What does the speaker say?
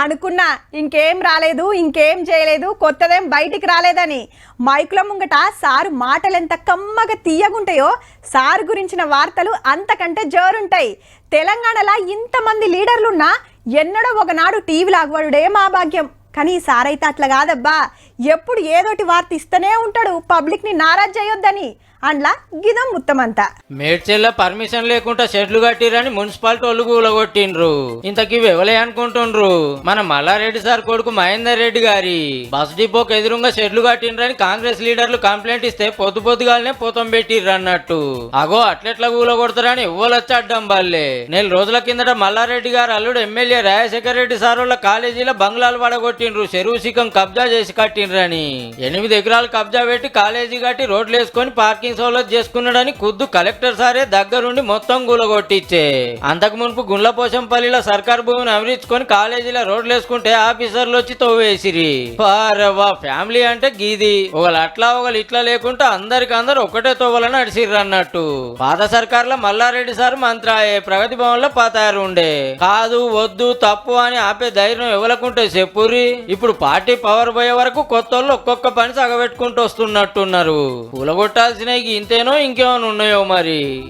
అనుకున్నా ఇంకేం రాలేదు ఇంకేం చేయలేదు కొత్తదేం బయటికి రాలేదని. మైకుల ముంగట సారు మాటలు ఎంత కమ్మగా తీయగుంటాయో సారు గురించిన వార్తలు అంతకంటే జోరుంటాయి. తెలంగాణలో ఇంతమంది లీడర్లున్నా ఎన్నడో ఒకనాడు టీవీలో అగవడుడే మా భాగ్యం. కానీ సారైతే అట్లా కాదబ్బా. ఎప్పుడు ఏదోటి వార్త ఇస్తూనే ఉంటాడు. పబ్లిక్ని నారాజ్ చేయొద్దని. అండ్లా గిదం ముత్తమంతా. మేడ్చెల్ల పర్మిషన్ లేకుండా షెడ్లు కట్టిరని మున్సిపాలిటీ వాళ్ళు కూలగొట్టిండ్రు. ఇంతకి వెవలే అనుకుంటుండ్రు? మన మల్లారెడ్డి సార్ కొడుకు మహేందర్ రెడ్డి గారి. బస్ డిపోకి ఎదురుగా షెడ్లు కట్టిండ్రని కాంగ్రెస్ లీడర్లు కంప్లైంట్ ఇస్తే పొద్దు పొద్దుగాలనే పోతం పెట్టిర్రు అన్నట్టు. అగో అట్లెట్లా కూలగొడతారని ఎవ్వలొచ్చి అడ్డం బల్లే నెల రోజుల కిందట మల్లారెడ్డి గారు అల్లుడు ఎమ్మెల్యే రాజశేఖర రెడ్డి సార్ వాళ్ళ కాలేజీలో బంగ్లాలు పడగొట్టిండ్రు. చెరువు శిఖం కబ్జా చేసి కట్టిండ్రని. ఎనిమిది ఎకరాలు కబ్జా పెట్టి కాలేజీ కట్టి రోడ్లు వేసుకొని పార్కింగ్ సౌలత్ చేసుకున్నాడని ఖుద్దు కలెక్టర్ సారే దగ్గరుండి మొత్తం గులగొట్టిచ్చే అంతకు మునుపు గుండ్లపోచంపల్లిలో సర్కార్ భూమిని అమరించుకొని కాలేజీలో రోడ్లు వేసుకుంటే ఆఫీసర్లు వచ్చి తవ్వేసిరి. పారవ్వా ఫ్యామిలీ అంటే గీది. ఒకళ్ళు అట్లా ఒకళ్ళు ఇట్లా లేకుంటే అందరికి అందరు ఒకటే తోవలని అడిసిర్రు అన్నట్టు పాత సర్కార్లో మల్లారెడ్డి సార్ మంత్రాయే ప్రగతి భవన్లో పాతారు ఉండే కాదు వద్దు తప్పు అని ఆపే ధైర్యం ఎవలకుంటే చెప్పురి ఇప్పుడు పార్టీ పవర్ పోయే వరకు కొత్త వాళ్ళు ఒక్కొక్క పని సగబెట్టుకుంటూ వస్తున్నట్టున్నారు. ఇంతేనో ఇంకేమైనా ఉన్నాయో మరి?